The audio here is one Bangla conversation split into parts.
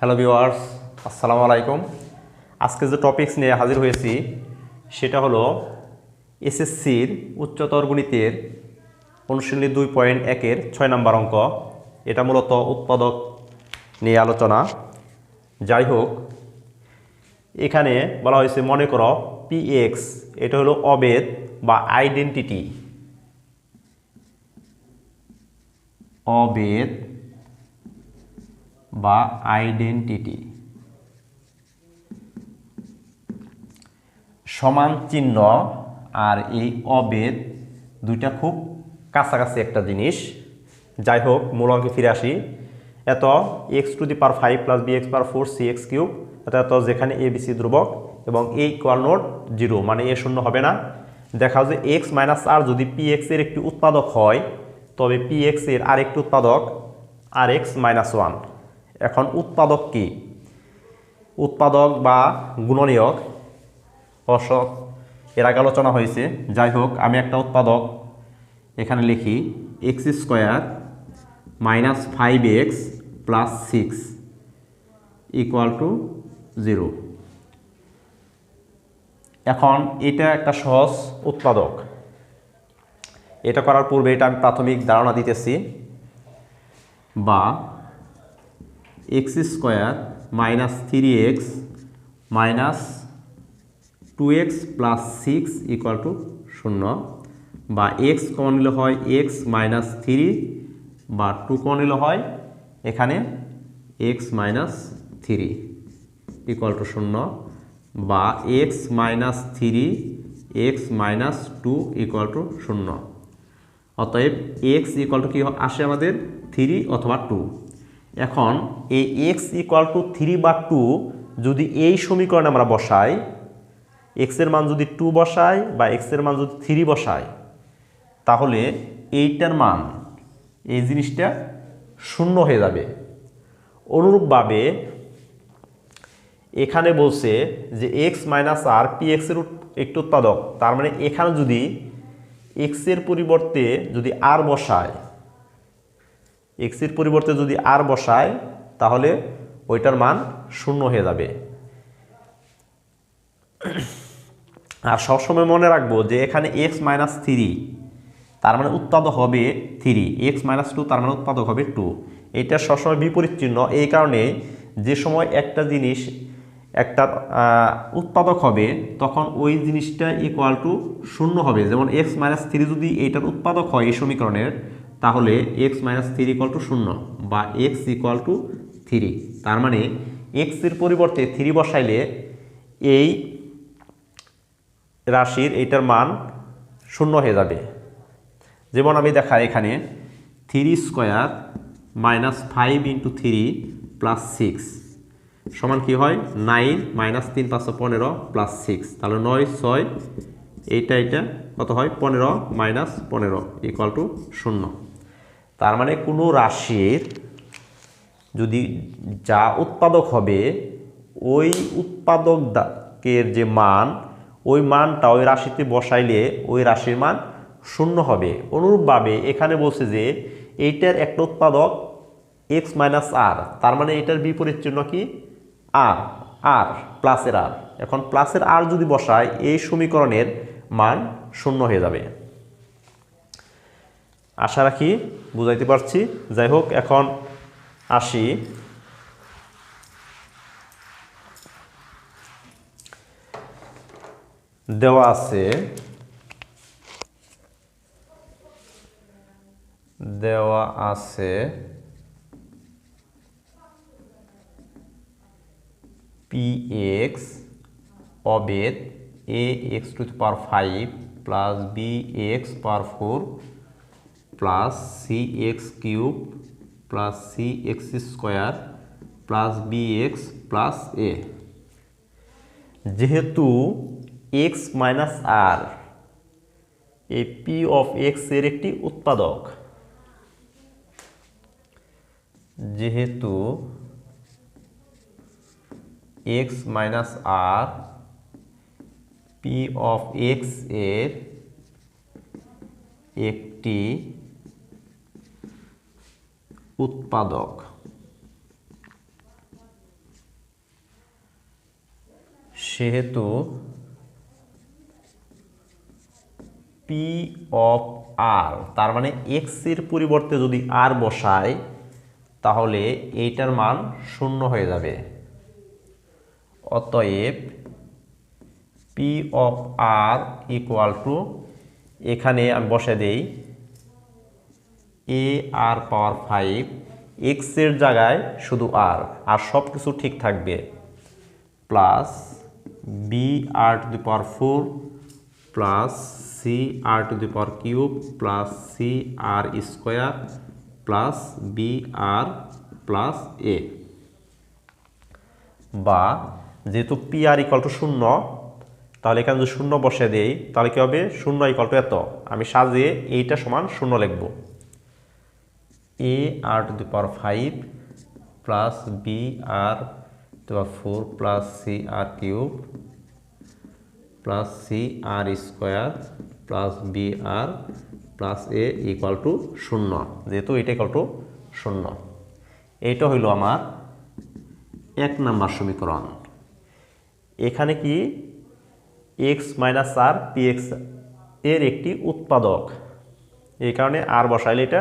হ্যালো ভিওয়ার্স আসসালামু আলাইকুম। আজকে যে টপিকস নিয়ে হাজির হয়েছি, সেটা হলো এসএসসির উচ্চতর গণিতের অনুশীলনী দুই পয়েন্ট একের ছয় নম্বর অঙ্ক। এটা মূলত উৎপাদক নিয়ে আলোচনা। যাই হোক, এখানে বলা হয়েছে, মনে করো পিএক্স এটা হলো অবেদ বা আইডেন্টিটি অবেদ বা আইডেন্টিটি সমান চিহ্ন আর এই অবেদ দুইটা খুব কাছাকাছি একটা জিনিস। যাই হোক, মূল অঙ্কে ফিরে আসি। এত X to the power five plus B X power four C X cube এত যেখানে এ বি সি ধ্রুবক এবং এ ইকুয়াল নোট জিরো মানে এ শূন্য হবে না। দেখা যে এক্স মাইনাস আর যদি পি এক্সের একটি উৎপাদক হয়, তবে পি এক্সের আরেকটি উৎপাদক আর এক্স মাইনাস ওয়ান এখন উৎপাদক কি? উৎপাদক বা গুণনীয়ক? অসৎ এর আগে আলোচনা হয়েছে। যাই হোক, আমি একটা উৎপাদক এখানে লিখি। X square minus five X plus six equal to zero. এখন এটা একটা সহজ উৎপাদক। এটা করার পূর্বে এটা আমি প্রাথমিক ধারণা দিতেছি। বা X square minus three X minus two X plus six equal to শূন্য। বা এক্স কমন নিলে হয় এক্স মাইনাস থ্রি বা টু কমন নিলে হয় এখানে X minus three equal to শূন্য। বা X minus three X minus two equal to শূন্য। অতএব এক্স ইকুয়াল টু কী আসে আমাদের? থ্রি অথবা টু। এখন এই এক্স ইকুয়াল টু থ্রি বা টু যদি এই সমীকরণে আমরা বসাই এক্সের মান যদি টু বসাই বা এক্সের মান যদি থ্রি বসাই, তাহলে এইটার মান, এই জিনিসটা শূন্য হয়ে যাবে। অনুরূপভাবে এখানে বলছে যে এক্স মাইনাস আর পি এক্সের একটি উৎপাদক, তার মানে এখানে যদি এক্সের পরিবর্তে যদি আর বসায় এক্সের পরিবর্তে যদি আর বসায় তাহলে ওইটার মান শূন্য হয়ে যাবে। আর সবসময় মনে রাখব যে এখানে এক্স মাইনাস থ্রি তার মানে উৎপাদক হবে থ্রি এক্স মাইনাস টু তার মানে উৎপাদক হবে টু এটা সবসময় বিপরীত চিহ্ন। এই কারণে যে সময় একটা জিনিস একটা উৎপাদক হবে, তখন ওই জিনিসটা ইকুয়াল টু শূন্য হবে। যেমন এক্স মাইনাস থ্রি যদি এইটার উৎপাদক হয় এই সমীকরণের তাহলে X minus three equal to শূন্য বা এক্স ইকুয়াল টু থ্রি তার মানে এক্সের পরিবর্তে থ্রি বসাইলে এই রাশির এইটার মান শূন্য হয়ে যাবে। যেমন আমি দেখাই এখানে three square minus five into three plus six সমান কী হয়? নাইন মাইনাস তিন পাঁচশো পনেরো প্লাস সিক্স তাহলে নয়, ছয়, এইটা এইটা কত হয়? পনেরো মাইনাস পনেরো ইকুয়াল টু শূন্য। তার মানে কোনো রাশির যদি যা উৎপাদক হবে, ওই উৎপাদকের যে মান, ওই মানটা ওই রাশিতে বসাইলে ওই রাশির মান শূন্য হবে। অনুরূপভাবে এখানে বলছে যে এইটার একটা উৎপাদক এক্স মাইনাস আর তার মানে এটার বিপরীত চিহ্ন কি? আর আর প্লাসের আর এখন প্লাসের আর যদি বসায়, এই সমীকরণের মান শূন্য হয়ে যাবে। আশা রাখি বুঝাইতে পারছি। যাই হোক, এখন আসি। দেওয়া আছে। দেওয়া আছে। P x অবেদ A X to power five plus B X power four plus C X cube plus C X square plus B X plus A যেহেতু এক্স মাইনাস আর এই পি অফ এক্সের একটি উৎপাদক। যেহেতু X minus R P of এক্সের একটি উৎপাদক। সেহেতু পি অফ আর তার মানে এক্সের পরিবর্তে যদি আর বসায় তাহলে এইটার মান শূন্য হয়ে যাবে। অতএব P of R equal to এখানে আমি বসে দেই এ আর পাওয়ার ফাইভ এক্সের জায়গায় শুধু আর আর সব কিছু ঠিক থাকবে। Plus B R to the power four plus C R to the power cube plus C R square plus B R plus A বা যেহেতু পি আর ইকাল টু শূন্য, তাহলে এখানে যদি শূন্য বসে দেই, তাহলে কী হবে? শূন্য ইকাল টু এত। আমি সাজিয়ে এইটা সমান শূন্য লিখব। A R to the power five plus B R to power four plus C R cube plus C R square plus B R plus A equal to শূন্য। যেহেতু এটা ইকুয়াল টু শূন্য। এইটা হইল আমার এক নাম্বার সমীকরণ। এখানে কি এক্স মাইনাস আর পি এক্সের একটি উৎপাদক। এই কারণে আর বসাইলে এটা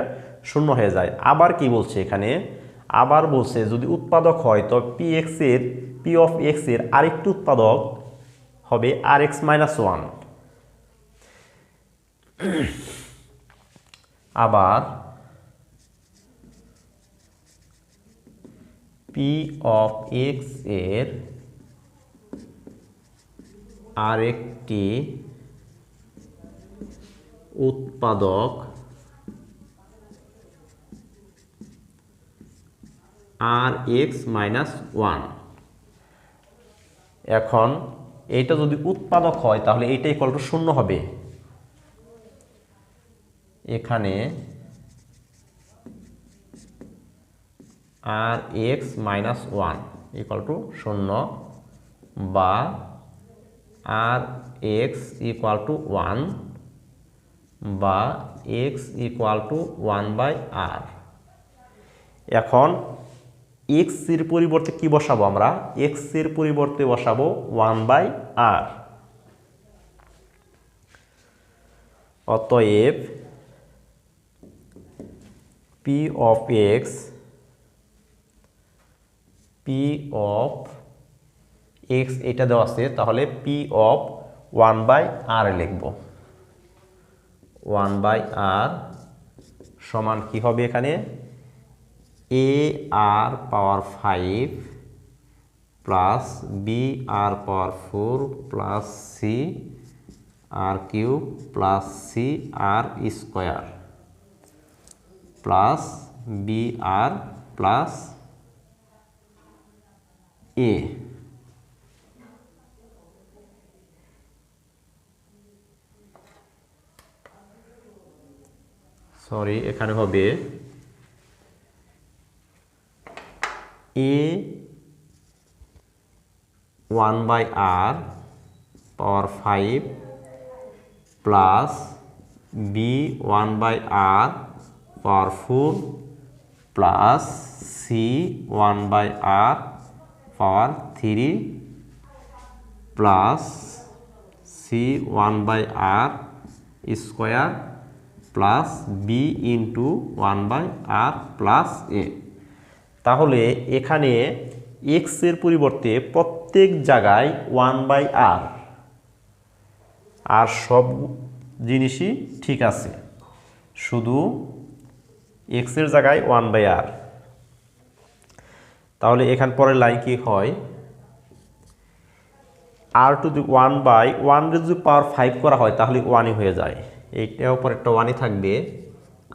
শূন্য হয়ে যায়। আবার কি বলছে এখানে? আবার বলছে, যদি উৎপাদক হয়, তো পি এক্সের পি অফ এক্সের আরেকটি উৎপাদক হবে আর এক্স মাইনাস ওয়ান আবার পি অফ এক্সের আরেকটি উৎপাদক আর এক্স মাইনাস ওয়ান। এখন এইটা যদি উৎপাদক হয়, তাহলে এইটা ইকুয়াল টু শূন্য হবে। এখানে R X minus one equal to শূন্য বা R X equal to one বা X equal to one by R এখন এক্সের পরিবর্তে কি বসাবো আমরা? এক্সের পরিবর্তে বসাবো ওয়ান বাই আর অতএব P of X P of X এটা দেওয়া আছে, তাহলে P of one by R লিখব। ওয়ান বাই আর সমান কি হবে এখানে? A R power five plus B R power four plus C R cube plus C R square plus B R plus A sorry এখানে হবে a 1 by r power 5 plus b 1 by r power 4 plus c 1 by r power 3 plus c 1 by r square plus b into 1 by r plus a. তাহলে এখানে এক্সের পরিবর্তে প্রত্যেক জায়গায় ওয়ান বাই আর আর সব জিনিসই ঠিক আছে। শুধু এক্সের জায়গায় ওয়ান বাই আর তাহলে এখান পরে লাইন কি হয়? R to the one by one যদি পাওয়ার ফাইভ করা হয়, তাহলে ওয়ানই হয়ে যায়। এইটার উপর একটা ওয়ানই থাকবে।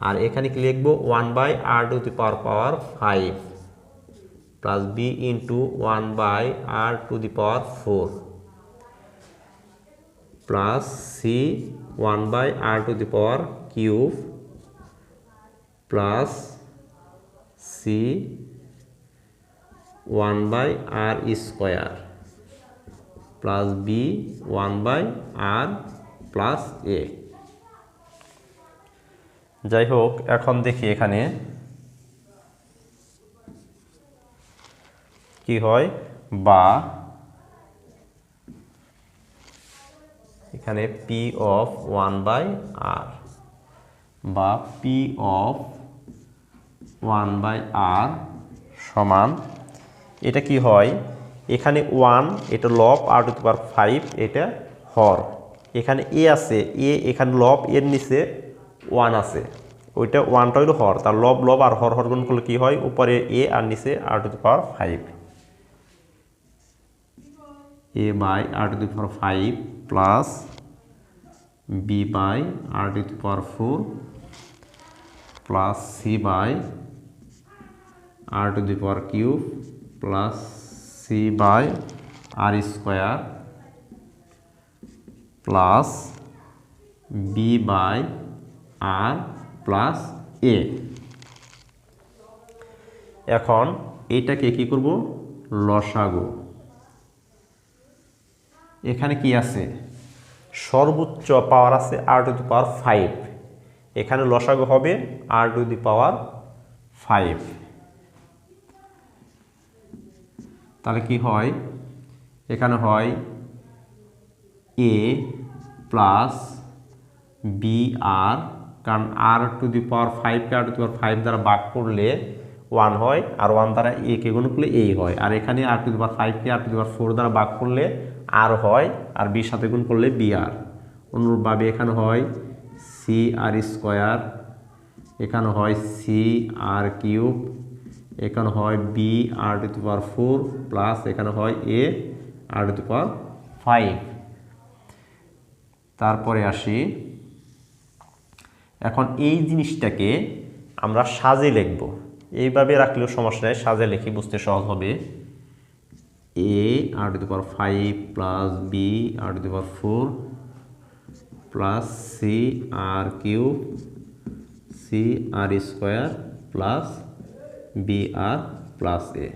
আর এখানে কি লিখব? One by R to the power power five plus B into one by R to the power four plus C one by R to the power cube plus C one by R square plus B one by R plus A যাই হোক, এখন দেখি এখানে কি হয়? বা এখানে P of one by R বা P of one by R সমান, এটা কি হয়? এখানে ওয়ান এটা লব আর টু পাওয়ার ফাইভ এটা হর। এখানে এ আছে এ এখানে লব এর নিচে ওয়ান আছে। ওইটা ওয়ানটা হইল হর, তার লব লব আর হর হর গুণ করলে কী হয়? উপরে এ আর নিচে R to power five A by R to the power five plus B by R to the power four plus C by R to the power cube plus C by R square plus B by R plus A এখন এইটাকে কি করব? লসাগু। এখানে কি আছে? সর্বোচ্চ পাওয়ার আছে আর টু দি পাওয়ার ফাইভ এখানে লসাগু হবে আর টু দি পাওয়ার ফাইভ তাহলে কি হয়? এখানে হয় এ প্লাস বি আর কারণ আর to the power ফাইভকে r to the power five দ্বারা ভাগ করলে ওয়ান হয়, আর ওয়ান দ্বারা এ কে গুণ করলে এই হয়। আর এখানে আর to the power ফাইভকে r to the power four দ্বারা ভাগ করলে আর হয়, আর বির সাথে গুণ করলে বি আর। অনুরূপভাবে এখানে হয় সি আর স্কোয়ার, এখানে হয় সি আর কিউব, এখানে হয় B R to power four, plus এখানে হয় এ আর টু পাওয়ার ফাইভ। তারপরে আসি। এখন এই জিনিসটাকে আমরা সাজে লিখব। এইভাবে রাখলেও সমস্যা নেই, সাজে লিখি বুঝতে সহজ হবে। A R to the power five plus B R to the power four plus C R cube C R square plus B R plus A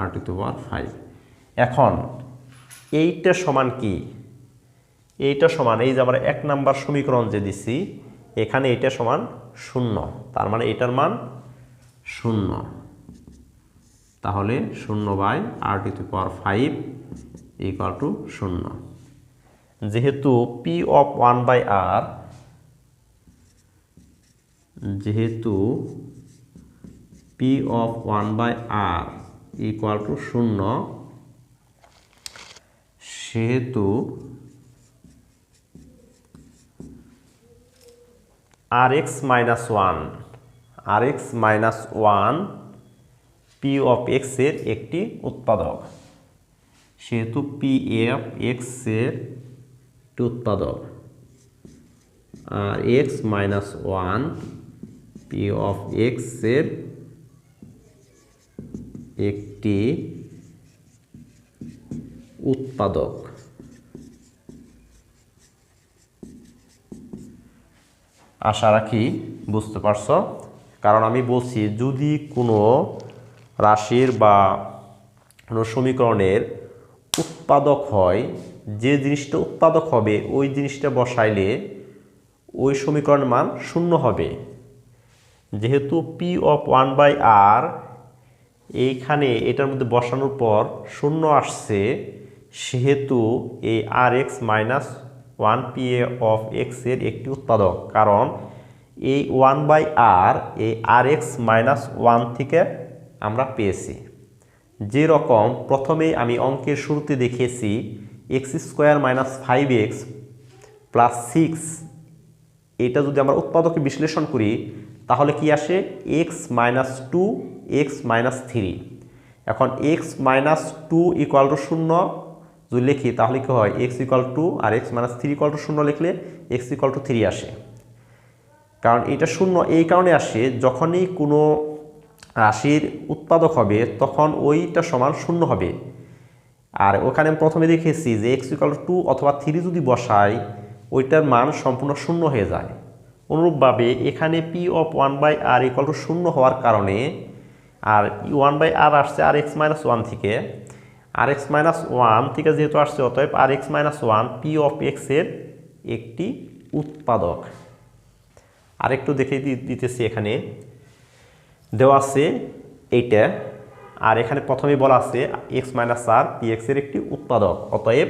R to the power five এখন এইটা সমান কি? এইটা সমান, এই যে আমরা এক নাম্বার সমীকরণ যে দিছি, এখানে এইটা সমান শূন্য। তার মানে এটার মান শূন্য। তাহলে শূন্য by R to the power five equal to শূন্য। যেহেতু P of one by R যেহেতু P of one by R equal to শূন্য, সেহেতু R X minus one R X minus one P of এক্সের একটি উৎপাদক। সেহেতু পি এফ এক্সের একটি উৎপাদক। R X minus one P of এক্সের একটি উৎপাদক। আশা রাখি বুঝতে পারছ। কারণ আমি বলছি, যদি কোনো রাশির বা কোনো সমীকরণের উৎপাদক হয়, যে জিনিসটা উৎপাদক হবে, ওই জিনিসটা বসাইলে ওই সমীকরণের মান শূন্য হবে। যেহেতু p of one by r এইখানে এটার মধ্যে বসানোর পর শূন্য আসছে, সেহেতু এই r x minus one p A of এক্সের একটি উৎপাদক। কারণ এই ওয়ান বাই আর এই আর এক্স মাইনাস ওয়ান থেকে আমরা পেয়েছি। যেরকম প্রথমেই আমি অঙ্কের শুরুতে দেখিয়েছি, x square minus five x plus six. এটা যদি আমরা উৎপাদকে বিশ্লেষণ করি, তাহলে কি আসে? X minus two, x minus three. এখন x minus two equal to শূন্য যদি লিখি, তাহলে কী হয়? X equal two R x minus three equal to শূন্য লিখলে এক্স ইকুয়াল টু থ্রি আসে। কারণ এটা শূন্য এই কারণে আসে, যখনই কোনো রাশির উৎপাদক হবে, তখন ওইটা সমান শূন্য হবে। আর ওখানে প্রথমে দেখেছি যে এক্স ইকুয়াল টু অথবা থ্রি যদি বসাই, ওইটার মান সম্পূর্ণ শূন্য হয়ে যায়। অনুরূপভাবে এখানে p of one by r equal to শূন্য হওয়ার কারণে আর ওয়ান বাই আর আসছে আর এক্স মাইনাস ওয়ান থেকে। আর এক্স মাইনাস ওয়ান থেকে যেহেতু আসছে, অতএব r x minus one p of এক্সের একটি উৎপাদক। আরেকটু দেখে দিতেছি এখানে। দেওয়া আছে এইটা। আর এখানে প্রথমে বলা আছে এক্স মাইনাস আর পি এক্সের একটি উৎপাদক, অতএব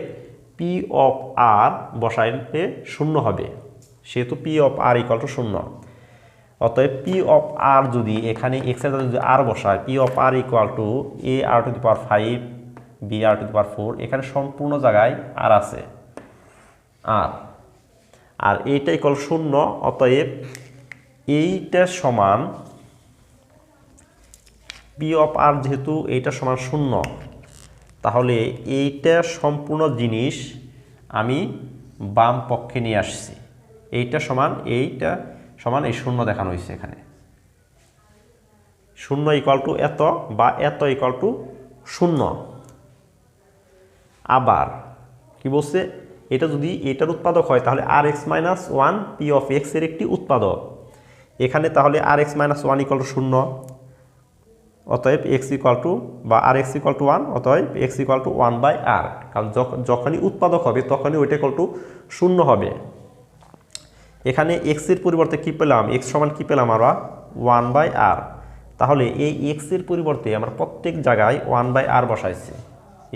পি অফ আর বসাইলে শূন্য হবে, সেহেতু p of r equal to শূন্য। অতএব পি অফ আর যদি এখানে এক্স এক্সের যদি আর বসায় p of r equal to a r to the power five b r to the power four এখানে সম্পূর্ণ জায়গায় আর আছে আর আর এইটা ইকুয়াল শূন্য, অতএব এইটা সমান পি অফ আর যেহেতু এইটা সমান শূন্য, তাহলে এইটা সম্পূর্ণ জিনিস আমি বাম পক্ষে নিয়ে আসছি। এইটা সমান এইটা সমান এই শূন্য দেখানো হয়েছে এখানে। শূন্য ইকুয়াল টু এত বা এত ইকুয়াল টু শূন্য। আবার কি বলছে? এটা যদি এটার উৎপাদক হয়, তাহলে r x minus one p of এক্সের একটি উৎপাদক। এখানে তাহলে r x minus one equal to শূন্য। অতএব এক্স ইকুয়াল টু বা r x equal to one অতএব x equal to one by r কারণ যখ- যখনই উৎপাদক হবে, তখনই ওইটা ইকুয়াল টু শূন্য হবে। এখানে এক্সের পরিবর্তে কী পেলাম? এক্স সমান কী পেলাম আমরা? ওয়ান বাই আর তাহলে এই এক্সের পরিবর্তে আমরা প্রত্যেক জায়গায় ওয়ান বাই আর বসাইছি।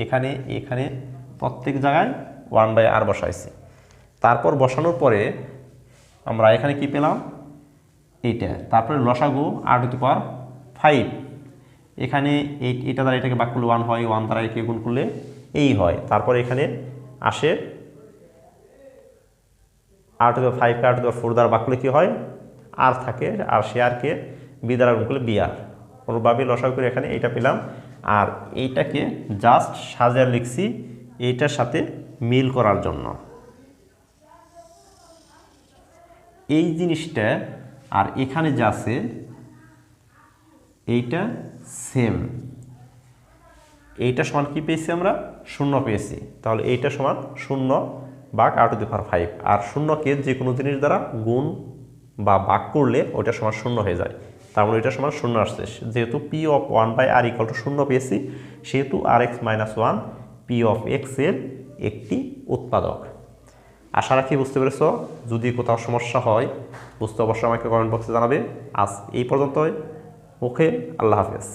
এখানে এখানে প্রত্যেক জায়গায় ওয়ান বাই আর বসাইছি। তারপর বসানোর পরে আমরা এখানে কি পেলাম? এইটা। তারপরে লসাগু আর টু পাওয়ার ফাইভ এখানে এটা দ্বারা এটাকে বাক করলে ওয়ান হয় ওয়ান দ্বারা একে গুণ করলে এই হয়। তারপর এখানে আসে r to five r to four দ্বারা বাক করলে কী হয়? আর থাকে আর সে আরকে বি দ্বারা গুণ করলে বি আর কোনোভাবে লসাগু করে এখানে এইটা পেলাম। আর এইটাকে জাস্ট সাজার লিখছি এইটার সাথে মিল করার জন্য। এই জিনিসটা, আর এখানে যা আছে, এইটা সেম। এইটা সমান কি পেয়েছি আমরা? শূন্য পেয়েছি। তাহলে এইটা সমান শূন্য বাঘ আর টু দি পাওয়ার ফাইভ। আর শূন্যকে যে কোনো জিনিস দ্বারা গুণ বা বাক করলে ওইটা সমান শূন্য হয়ে যায়। তার মানে ওইটা সমান শূন্য আসছে। যেহেতু p of one by r equal to শূন্য পেয়েছি, সেহেতু r x minus one p of এক্সের একটি উৎপাদক। আশা রাখি বুঝতে পেরেছ। যদি কোথাও সমস্যা হয়, বুঝতে অবশ্যই আমাকে কমেন্ট বক্সে জানাবে। আজ এই পর্যন্তই। ওকে আল্লাহ হাফেজ